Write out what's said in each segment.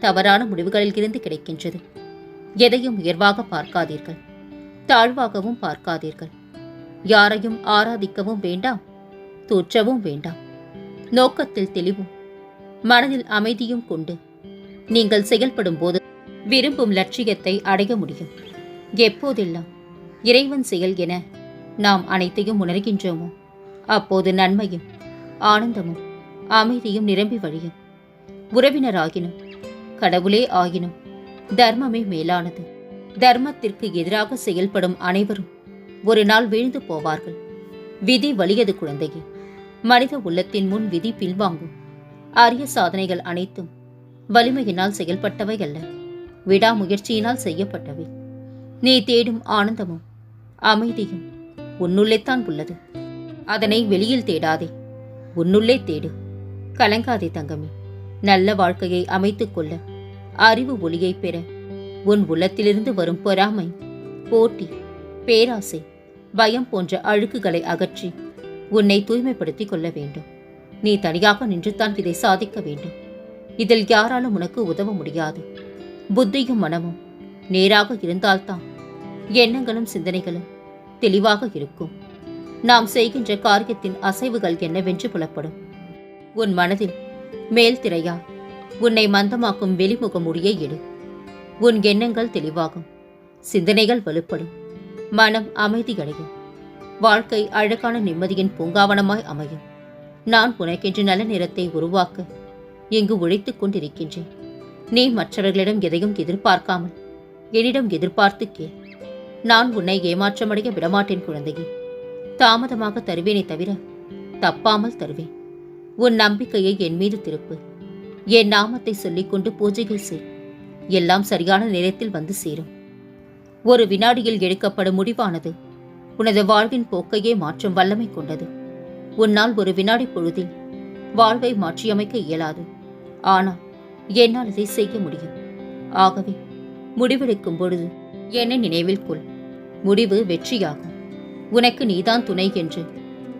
தவறான முடிவுகளில் இருந்து கிடைக்கின்றது. எதையும் உயர்வாக பார்க்காதீர்கள். தாழ்வாகவும் பார்க்காதீர்கள். யாரையும் ஆராதிக்கவும் வேண்டாம். தூற்றவும் வேண்டாம். நோக்கத்தில் தெளிவும் மனதில் அமைதியும் கொண்டு நீங்கள் செயல்படும் போது விரும்பும் லட்சியத்தை அடைய முடியும். எப்போதெல்லாம் இறைவன் செயல் என நாம் அனைத்தையும் உணர்கின்றோமோ அப்போது நன்மையும் ஆனந்தமும் அமைதியும் நிரம்பி வழியும். உறவினராகினும் கடவுளே ஆயினும். தர்மமே மேலானது. தர்மத்திற்கு எதிராக செயல்படும் அனைவரும் ஒரு நாள் வீழ்ந்து போவார்கள். விதி வலியது குழந்தையே. மனித உள்ளத்தின் முன் விதி பின்வாங்கும். அரிய சாதனைகள் அனைத்தும் வலிமையினால் செயல்பட்டவை அல்ல. விடாமுயற்சியினால் செய்யப்பட்டவை. நீ தேடும் ஆனந்தமும் அமைதியும் உன்னுள்ளேத்தான் உள்ளது. அதனை வெளியில் தேடாதே. உன்னுள்ளே தேடு. கலங்காதே தங்கமே. நல்ல வாழ்க்கையை அமைத்துக் கொள்ள. அறிவு ஒளியை பெற. உன் உள்ளத்திலிருந்து வரும் பொறாமை போட்டி பேராசை பயம் போன்ற அழுக்குகளை அகற்றி உன்னை தூய்மைப்படுத்திக் கொள்ள வேண்டும். நீ தனியாக நின்றுதான் இதை சாதிக்க வேண்டும். இதில் யாராலும் உனக்கு உதவ முடியாது. புத்தியும் மனமும் நேராக இருந்தால்தான் எண்ணங்களும் சிந்தனைகளும் தெளிவாக இருக்கும். நாம் செய்கின்ற காரியத்தின் அசைவுகள் என்னவென்று புலப்படும். உன் மனதில் மேல் திரையா உன்னை மந்தமாக்கும் வெளிமுக முடியை எடு. உன் எண்ணங்கள் தெளிவாகும் சிந்தனைகள் வலுப்படும் மனம் அமைதியடையும் வாழ்க்கை அழகான நிம்மதியின் பூங்காவனமாய் அமையும். நான் உனக்கென்று நல்ல நிறத்தை உருவாக்க இங்கு உழைத்துக் கொண்டிருக்கின்றேன். நீ மற்றவர்களிடம் எதையும் எதிர்பார்க்காமல் என்னிடம் எதிர்பார்த்து கே நான் உன்னை ஏமாற்றமடைய விடமாட்டேன் குழந்தையே. தாமதமாக தருவேனே தவிர தப்பாமல் தருவேன். உன் நம்பிக்கையை என் மீது திருப்பு. என் நாமத்தை சொல்லிக்கொண்டு பூஜைகள் செய் எல்லாம் சரியான நேரத்தில் வந்து சேரும். ஒரு வினாடியில் எடுக்கப்படும் முடிவானது. உனது வாழ்வின் போக்கையே மாற்றும் வல்லமை கொண்டது. உன்னால் ஒரு வினாடி பொழுதில் வாழ்வை மாற்றியமைக்க இயலாது. ஆனால் என்னால் இதை செய்ய முடியும். ஆகவே முடிவெடுக்கும் பொழுது என்னை நினைவில் கொள். முடிவு வெற்றியாகும். உனக்கு நீதான் துணை என்று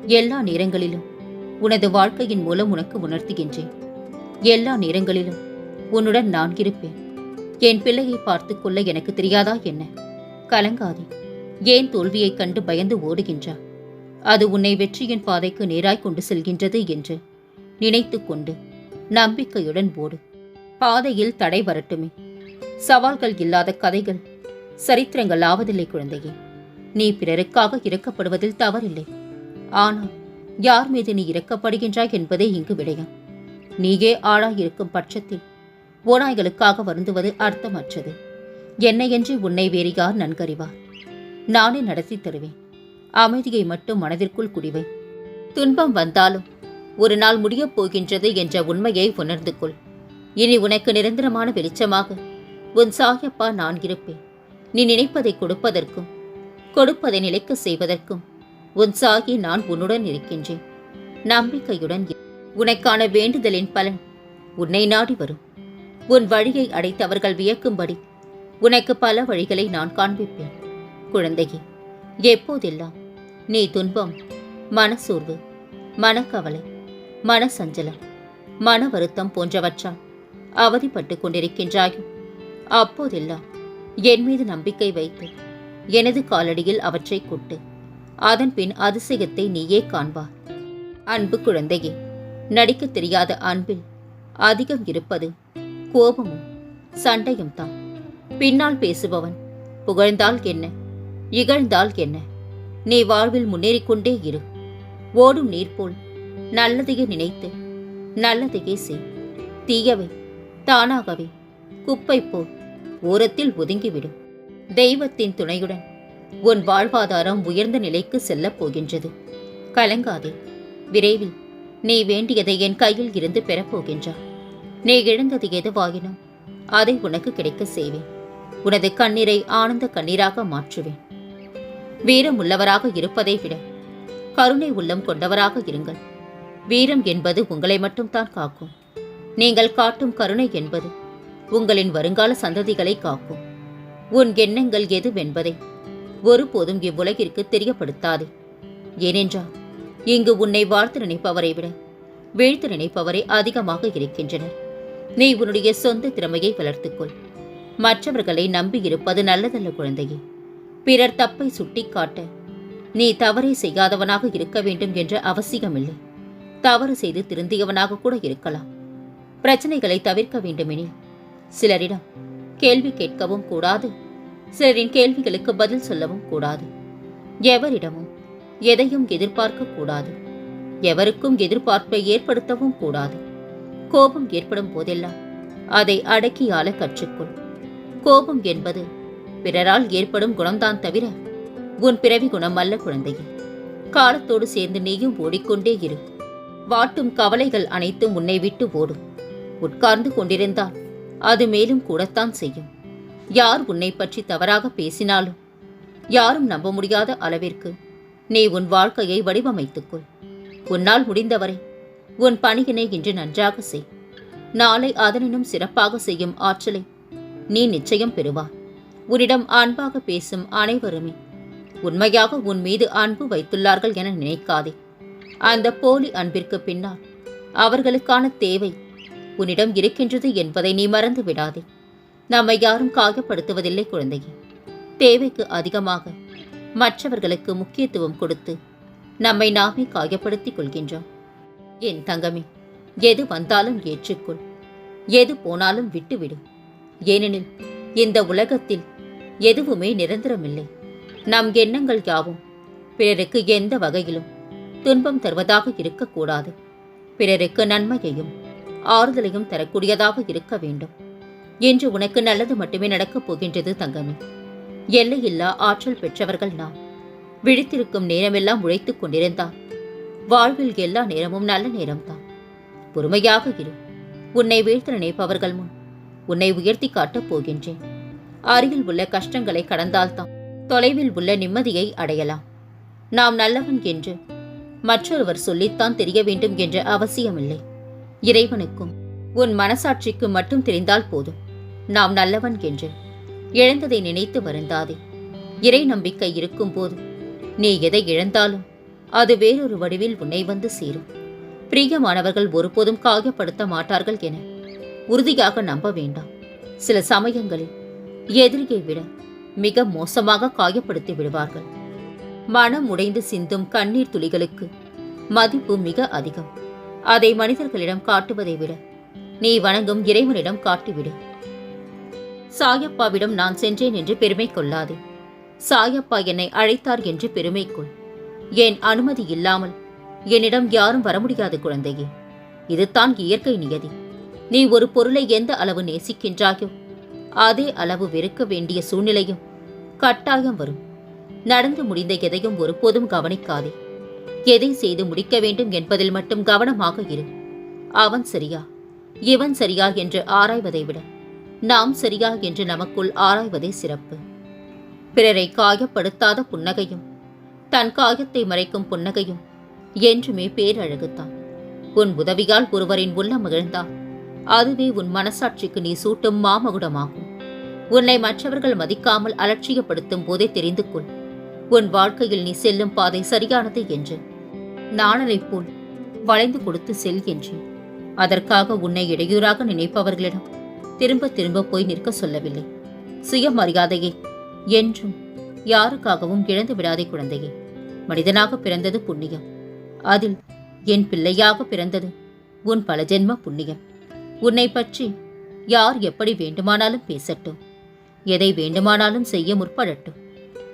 எல்லா நேரங்களிலும் உனது வாழ்க்கையின் மூலம் உனக்கு உணர்த்துகின்றேன். எல்லா நேரங்களிலும் உன்னுடன் நான் இருப்பேன். என் பிள்ளையை பார்த்துக் கொள்ள எனக்கு தெரியாதா என்ன? கலங்காதே. ஏன் தோல்வியைக் கண்டு பயந்து ஓடுகின்றா? அது உன்னை வெற்றியின் பாதைக்கு நேராய் கொண்டு செல்கின்றது என்று நினைத்து கொண்டு நம்பிக்கையுடன் ஓடு. பாதையில் தடை வரட்டுமே. சவால்கள் இல்லாத கதைகள் சரித்திரங்கள் ஆவதில்லை குழந்தையே. நீ பிறருக்காக இறக்கப்படுவதில் தவறில்லை. ஆனால் யார் மீது நீ இறக்கப்படுகின்றாய் என்பதே இங்கு விடயம். நீயே ஆளாயிருக்கும் பட்சத்தில் ஓநாய்களுக்காக வருந்துவது அர்த்தமற்றது. என்னையன்றி உன்னை வேறு யார் நன்கறிவார்? நானே நடத்தி தருவேன். அமைதியை மட்டும் மனதிற்குள் குடிவை துன்பம் வந்தாலும் ஒரு நாள் முடியப் போகின்றது என்ற உண்மையை உணர்ந்து கொள். இனி உனக்கு நிரந்தரமான வெளிச்சமாக உன் சாயப்பா நான் இருப்பேன். நீ நினைப்பதை கொடுப்பதற்கும் கொடுப்பதை நிலைக்க செய்வதற்கும் உன் சாகி நான் உன்னுடன் இருக்கின்றேன். நம்பிக்கையுடன் உனக்கான வேண்டுதலின் பலன் உன்னை நாடி வரும். உன் வழியை அடைத்தவர்கள் வியக்கும்படி உனக்கு பல வழிகளை நான் காண்பிப்பேன். குழந்தையே எப்போதெல்லாம் நீ துன்பம் மனசோர்வு மனக்கவலை மனசஞ்சலம் மன வருத்தம் போன்றவற்றால் அவதிப்பட்டு கொண்டிருக்கின்றாயோ அப்போதெல்லாம் என் மீது நம்பிக்கை வைத்து எனது காலடியில் அவற்றை கொட்டு. அதன்பின் அதிசயத்தை நீயே காண்பார். அன்பு குழந்தையே நடிக்கத் தெரியாத அன்பில் அதிகம் இருப்பது கோபமும் சண்டையும் தான். பின்னால் பேசுபவன் புகழ்ந்தால் என்ன? இகழ்ந்தால் என்ன? நீ வாழ்வில் முன்னேறிக் கொண்டே இரு. ஓடும் நீர் போல் நல்லதையே நினைத்து நல்லதையே செய். தீயவை தானாகவே குப்பை போல் ஓரத்தில் ஒதுங்கிவிடும். தெய்வத்தின் துணையுடன் உன் வாழ்வாதாரம் உயர்ந்த நிலைக்கு செல்லப் போகின்றது. கலங்காதே. விரைவில் நீ வேண்டியதை என் கையில் இருந்து பெறப்போகின்றாய் நீ இழந்தது எதுவாயினும் அதை உனக்கு கிடைக்க செய்வேன். உனது கண்ணீரை ஆனந்த கண்ணீராக மாற்றுவேன். வீரம் உள்ளவராக இருப்பதை விட கருணை உள்ளம் கொண்டவராக இருங்கள். வீரம் என்பது உங்களை மட்டும்தான் காக்கும். நீங்கள் காட்டும் கருணை என்பது உங்களின் வருங்கால சந்ததிகளை காக்கும். உன் எண்ணங்கள் எதுவென்பதை ஒருபோதும் இவ்வுலகிற்கு தெரியப்படுத்தாதே. ஏனென்றால் இங்கு உன்னை வாழ்த்து நினைப்பவரை விட வீழ்த்து நினைப்பவரே அதிகமாக இருக்கின்றனர். நீ உன்னுடைய சொந்த திறமையை வளர்த்துக்கொள். மற்றவர்களை நம்பியிருப்பது நல்லதல்ல குழந்தையே. பிறர் தப்பை சுட்டிக்காட்ட நீ தவறை செய்யாதவனாக இருக்க வேண்டும் என்ற அவசியமில்லை. தவறு செய்து திருந்தியவனாக கூட இருக்கலாம். பிரச்சனைகளை தவிர்க்க வேண்டுமெனில் சிலரிடம் கேள்வி கேட்கவும் கூடாது. சிலரின் கேள்விகளுக்கு பதில் சொல்லவும் கூடாது. எவரிடமும் எதையும் எதிர்பார்க்க கூடாது. எவருக்கும் எதிர்பார்ப்பை ஏற்படுத்தவும் கூடாது. கோபம் ஏற்படும் போதெல்லாம் அதை அடக்கியாள கற்றுக்கொள். கோபம் என்பது பிறரால் ஏற்படும் குணம்தான் தவிர உன் பிறவி குணம் அல்ல குழந்தையே. காலத்தோடு சேர்ந்து நீயும் ஓடிக்கொண்டே இரு. வாட்டும் கவலைகள் அனைத்தும் உன்னை விட்டு ஓடும். உட்கார்ந்து கொண்டிருந்தால் அது மேலும் கூடத்தான் செய்யும். யார் உன்னை பற்றி தவறாக பேசினாலும்? யாரும் நம்ப முடியாத அளவிற்கு நீ உன் வாழ்க்கையை வடிவமைத்துக்கொள். உன்னால் முடிந்தவரை உன் பணியினை இன்று நன்றாக செய். நாளை அதனினும் சிறப்பாக செய்யும் ஆற்றலை நீ நிச்சயம் பெறுவார் உன்னிடம் அன்பாக பேசும் அனைவருமே உண்மையாக உன் மீது அன்பு வைத்துள்ளார்கள் என நினைக்காதே. அந்த போலி அன்பிற்கு பின்னால் அவர்களுக்கான தேவை உன்னிடம் இருக்கின்றது என்பதை நீ மறந்து விடாதே. நம்மை யாரும் காயப்படுத்துவதில்லை குழந்தையே. தேவைக்கு அதிகமாக மற்றவர்களுக்கு முக்கியத்துவம் கொடுத்து நம்மை நாமே காயப்படுத்திக் கொள்கின்றோம். என் தங்கமே எது வந்தாலும் ஏற்றுக்கொள். எது போனாலும் விட்டுவிடு. ஏனெனில் இந்த உலகத்தில் எதுவுமே நிரந்தரமில்லை. நம் எண்ணங்கள் யாவும் பிறருக்கு எந்த வகையிலும் துன்பம் தருவதாக இருக்கக்கூடாது. பிறருக்கு நன்மையையும் ஆறுதலையும் தரக்கூடியதாக இருக்க வேண்டும். என்று உனக்கு நல்லது மட்டுமே நடக்கப் போகின்றது தங்கமே. எல்லையில்லா ஆற்றல் பெற்றவர்கள் நாம். விழித்திருக்கும் நேரமெல்லாம் உழைத்துக் கொண்டிருந்தால் வாழ்வில் எல்லா நேரமும் நல்ல நேரம்தான். பொறுமையாக இரு. உன்னை வீழ்த்த நினைப்பவர்கள் முன் உன்னை உயர்த்தி காட்டப் போகின்றேன். அருகில் உள்ள கஷ்டங்களை கடந்தால்தான் தொலைவில் உள்ள நிம்மதியை அடையலாம். நாம் நல்லவன் என்று மற்றொருவர் சொல்லித்தான் தெரிய வேண்டும் என்ற அவசியமில்லை. இறைவனுக்கும் உன் மனசாட்சிக்கு மட்டும் தெரிந்தால் போதும். நாம் நல்லவன் என்று இழந்ததை நினைத்து வருந்தாதே. இறை நம்பிக்கை இருக்கும்போது நீ எதை இழந்தாலும் அது வேறொரு வடிவில் உன்னை வந்து சேரும். பிரியமானவர்கள் ஒருபோதும் காயப்படுத்த மாட்டார்கள் என உறுதியாக நம்ப வேண்டாம். சில சமயங்களில் எதிரியை விட மிக மோசமாக காயப்படுத்தி விடுவார்கள். மனம் உடைந்து சிந்தும் கண்ணீர் துளிகளுக்கு மதிப்பு மிக அதிகம். அதை மனிதர்களிடம் காட்டுவதை விட நீ வணங்கும் இறைவனிடம் காட்டிவிடு. சாயப்பாவிடம் நான் சென்றேன் என்று பெருமை கொள்ளாதே. சாயப்பா என்னை அழைத்தார் என்று பெருமை கொள். ஏன் அனுமதி இல்லாமல் என்னிடம் யாரும் வர முடியாது குழந்தையே. இதுதான் இயற்கை நியதி. நீ ஒரு பொருளை எந்த அளவு நேசிக்கின்றாயோ அதே அளவு வெறுக்க வேண்டிய சூழ்நிலையும் கட்டாயம் வரும். நடந்து முடிந்த எதையும் ஒருபோதும் கவனிக்காதே. எதை செய்து முடிக்க வேண்டும் என்பதில் மட்டும் கவனமாக இரு. அவன் சரியா இவன் சரியா என்று ஆராய்வதை விட நாம் சரியா என்று நமக்குள் ஆராய்வதே சிறப்பு. பிறரை காயப்படுத்தாத புன்னகையும் தன் காயத்தை மறைக்கும் புன்னகையும் என்றுமே பேரழகுத்தான். உன் உதவியால் ஒருவரின் உள்ளம் மகிழ்ந்தால் அதுவே உன் மனசாட்சிக்கு நீ சூட்டும் மாமகுடமாகும். உன்னை மற்றவர்கள் மதிக்காமல் அலட்சியப்படுத்தும் போதே தெரிந்து கொள். உன் வாழ்க்கையில் நீ செல்லும் பாதை சரியானது என்று. நாணலைப் போல் வளைந்து கொடுத்து செல் என்று அதற்காக உன்னை இடையூறாக நினைப்பவர்களிடம் திரும்ப திரும்ப போய் நிற்க சொல்லவில்லை. சுயமரியாதையை என்றும் யாருக்காகவும் இழந்து விடாதே குழந்தையே. மனிதனாக பிறந்தது புண்ணியம். அதில் என் பிள்ளையாக பிறந்தது உன் பல ஜென்ம புண்ணியம். உன்னை பற்றி யார் எப்படி வேண்டுமானாலும் பேசட்டும். எதை வேண்டுமானாலும் செய்ய முற்படட்டும்.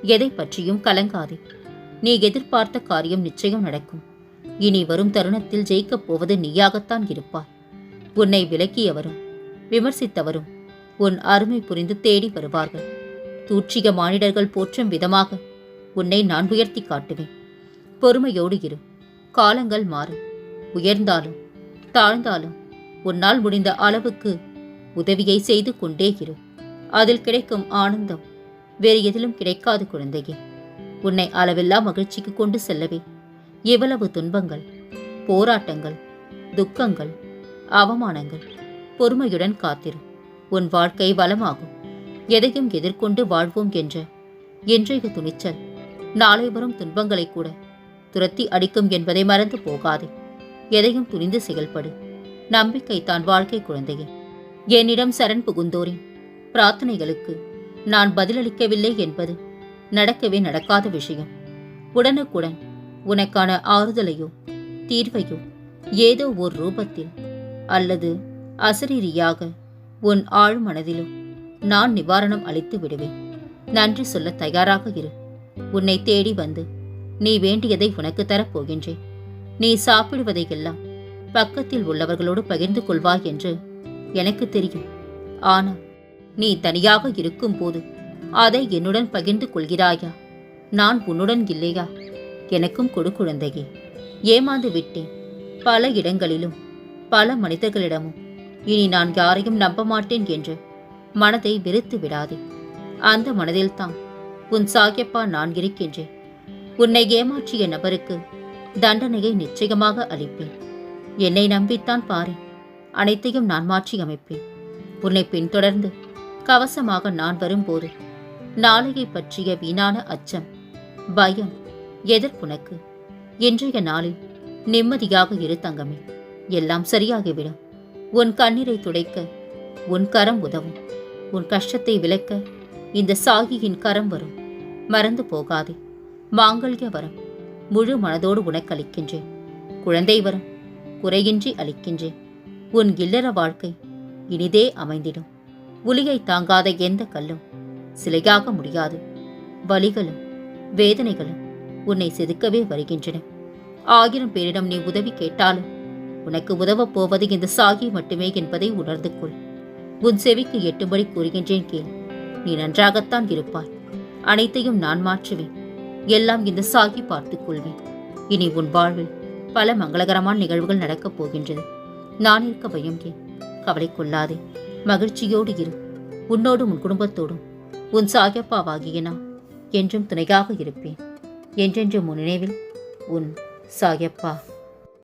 எதை பற்றியும் கலங்காதே. நீ எதிர்பார்த்த காரியம் நிச்சயம் நடக்கும். இனி வரும் தருணத்தில் ஜெயிக்கப் போவது நீயாகத்தான் இருப்பாய். உன்னை விலக்கியவரும் விமர்சித்தவரும் உன் அருமை புரிந்து தேடி வருவார்கள். தூற்றிய மானிடர்கள் போற்றும் விதமாக உன்னை நான் உயர்த்தி காட்டுவேன். பொறுமையோடு இரு. காலங்கள் மாறும் உயர்ந்தாலும் தாழ்ந்தாலும் உன்னால் முடிந்த அளவுக்கு உதவியை செய்து கொண்டே இரு. அதில் கிடைக்கும் ஆனந்தம் வேறு எதிலும் கிடைக்காது குழந்தையே. உன்னை அளவில்லா மகிழ்ச்சிக்கு கொண்டு செல்லவே எவ்வளவு துன்பங்கள் போராட்டங்கள் துக்கங்கள் அவமானங்கள் பொறுமையுடன் காத்திரு. உன் வாழ்க்கை வளமாகும். எதையும் எதிர்கொண்டு வாழ்வோம் என்ற இன்றைய துணிச்சல். நாளை வரும் துன்பங்களை கூட துரத்தி அடிக்கும் என்பதை மறந்து போகாதே. எதையும் துணிந்து செயல்படு. நம்பிக்கை தான் வாழ்க்கை குழந்தையே. என்னிடம் சரண் புகுந்தோரின் பிரார்த்தனைகளுக்கு நான் பதிலளிக்கவில்லை என்பது நடக்கவே நடக்காத விஷயம். உடனுக்குடன் உனக்கான ஆறுதலையோ தீர்வையோ ஏதோ ஒரு ரூபத்தில் அல்லது அசரீரியாக உன் ஆழ் மனதிலும் நான் நிவாரணம் அளித்து விடுவேன். நன்றி சொல்ல தயாராக இரு. உன்னை தேடி வந்து நீ வேண்டியதை உனக்கு தரப் போகின்றேன். நீ சாப்பிடுவதையெல்லாம் பக்கத்தில் உள்ளவர்களோடு பகிர்ந்து கொள்வாய் என்று எனக்கு தெரியும். ஆனால் நீ தனியாக இருக்கும்போது அதை என்னுடன் பகிர்ந்து கொள்கிறாயா? நான் உன்னுடன் இல்லையா? எனக்கும் கொடு குழந்தையே. ஏமாந்து விட்டேன். பல இடங்களிலும் பல மனிதர்களிடமும் இனி நான் யாரையும் நம்ப மாட்டேன் என்று மனதை வெறுத்து விடாதே. அந்த மனதில்தான் உன் சாகியப்பா நான் இருக்கின்றேன். உன்னை ஏமாற்றிய நபருக்கு தண்டனையை நிச்சயமாக அளிப்பேன். என்னை நம்பித்தான் பாரு அனைத்தையும் நான் மாற்றி அமைப்பேன். உன்னை பின்தொடர்ந்து கவசமாக நான் வரும்போது நாளையை பற்றிய வீணான அச்சம் பயம் எதற்குனக்கு இன்றைய நாளில் நிம்மதியாக இரு தங்கமே. எல்லாம் சரியாகிவிடும். உன் கண்ணீரை துடைக்க உன் கரம் உதவும். உன் கஷ்டத்தை விலக்க இந்த சாகியின் கரம் வரும். மறந்து போகாதே. மாங்கல்ய வரம். முழு மனதோடு உனக்கு அளிக்கின்றேன் குழந்தை வரம். குறையின்றி அளிக்கின்றேன். உன் இல்லற வாழ்க்கை இனிதே அமைந்திடும். உலியை தாங்காத எந்த கல்லும் சிலையாக முடியாது. வலிகளும் வேதனைகளும் உன்னை செதுக்கவே வருகின்றன. ஆயிரம் பேரிடம் நீ உதவி கேட்டாலும் உனக்கு உதவப் போவது இந்த சாகி மட்டுமே என்பதை உணர்ந்து கொள். உன் செவிக்கு எட்டும்படி கூறுகின்றேன் கேள். நீ நன்றாகத்தான் இருப்பாய். அனைத்தையும் நான் மாற்றுவேன். எல்லாம் இந்த சாகி பார்த்துக் கொள்வேன். இனி உன் வாழ்வில் பல மங்களகரமான நிகழ்வுகள் நடக்கப் போகின்றது நான் இருக்க பயம் ஏன்? கவலை கொள்ளாதே. மகிழ்ச்சியோடு இரு. உன்னோடும் உன் குடும்பத்தோடும். உன் சாயப்பாவாகிய நான் என்றும் துணையாக இருப்பேன். என்றென்றும் உன் நினைவில் உன் சாயப்பா